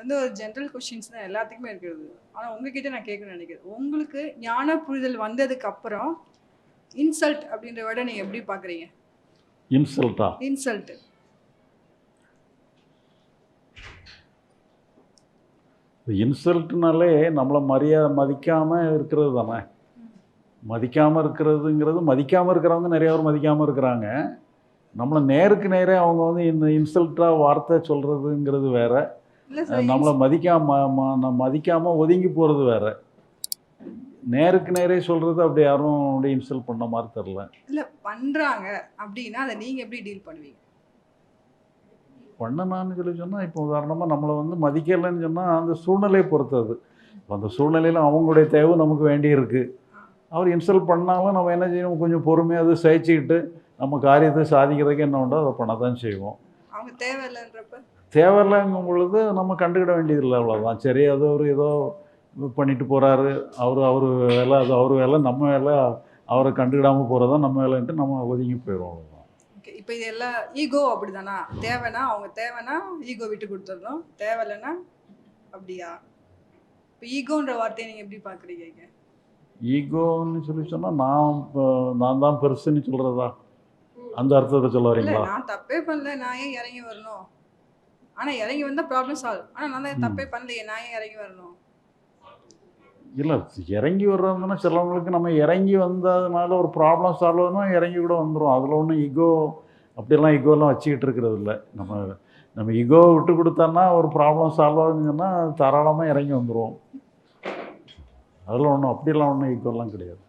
வந்து ஒரு general questions தான் எல்லாத்துக்குமே இருக்கிறது. ஆனால் உங்ககிட்ட நான் கேட்கணும்னு நினைக்கிறேன். உங்களுக்கு ஞான புரிதல் வந்ததுக்கு அப்புறம் இன்சல்ட் அப்படின்ற விட நீங்கள் எப்படி பார்க்குறீங்க? இன்சல்ட்டா இன்சல்ட் இன்சல்ட்னாலே நம்மளை மரியாதை மதிக்காமல் இருக்கிறது தானே. மதிக்காமல் இருக்கிறதுங்கிறது மதிக்காமல் இருக்கிறவங்க நிறைய பேர் மதிக்காமல் இருக்கிறாங்க. நம்மளை நேருக்கு நேரே அவங்க வந்து இந்த இன்சல்ட்டாக வார்த்தை சொல்கிறதுங்கிறது வேற. நம்மளை மதிக்காம மதிக்காமல் ஒதுங்கி போகிறது வேற. நேருக்கு நேரே சொல்கிறது அப்படி யாரும் அப்படி இன்சல்ட் பண்ண மாதிரி தெரில இல்லை பண்ணுறாங்க அப்படின்னா அதை நீங்கள் எப்படி டீல் பண்ணுவீங்க? பண்ணனான்னு சொல்லி சொன்னால் இப்போ உதாரணமாக நம்மளை வந்து மதிக்கலைன்னு சொன்னால் அந்த சூழ்நிலையை பொறுத்தது அந்த சூழ்நிலையில் அவங்களுடைய தேவை நமக்கு வேண்டி இருக்கு. அவர் இன்சல்ட் பண்ணாலும் நம்ம என்ன செய்யணும்? கொஞ்சம் பொறுமையாக அதை சகிச்சுக்கிட்டு நம்ம காரியத்தை சாதிக்கிறதுக்கு என்ன உண்டோ அதை பண்ண தான் செய்வோம். அவங்க தேவையில்லைன்றப்ப? தேவையில்லைங்கும் பொழுது நம்ம கண்டுக்கிட வேண்டியதில்லை அவ்வளோதான் சரி அது ஒரு ஏதோ பண்ணிட்டு போகிறாரு அவர் அவர் வேலை அது அவர் வேலை நம்ம வேலை. அவரை கண்டுக்கிடாமல் போகிறதா நம்ம வேலைன்ட்டு நம்ம ஒதுங்கி போயிடுவோம் அவ்வளோதான் இப்போ இது எல்லாம் ஈகோ அப்படிதானா? தேவைன்னா அவங்க தேவைன்னா ஈகோ விட்டு கொடுத்துடணும். தேவையில்லைன்னா அப்படியா? இப்போ ஈகோன்ற வார்த்தையை நீங்கள் எப்படி பார்க்குறீங்க ஈகோன்னு சொல்லி சொன்னால் நான் நான் தான் பெருசுன்னு சொல்கிறதா அந்த அர்த்தத்தை சொல்ல வரீங்களா? நான் தப்பே பண்ணல. நான் ஏன் இறங்கி வரணும்? ஆனால் இறங்கி வந்தால் ப்ராப்ளம் சால்வ் ஆனால் நான் தான் தப்பே பண்ணலையே நான் ஏன் இறங்கி வரணும்? இல்லை இறங்கி வர்றதுன்னா சிலவங்களுக்கு நம்ம இறங்கி வந்ததுனால ஒரு ப்ராப்ளம் சால்வ் ஆகணும் இறங்கி கூட வந்துடும் அதில் ஒன்றும் ஈகோ அப்படியெல்லாம் ஈகோலாம் வச்சுக்கிட்டு இருக்கிறது இல்லை. நம்ம நம்ம ஈகோ விட்டு கொடுத்தோன்னா ஒரு ப்ராப்ளம் சால்வ் ஆகுதுன்னா தாராளமாக இறங்கி வந்துடுவோம் அதில் ஒன்றும் அப்படிலாம் ஒன்றும் ஈகோலாம் கிடையாது.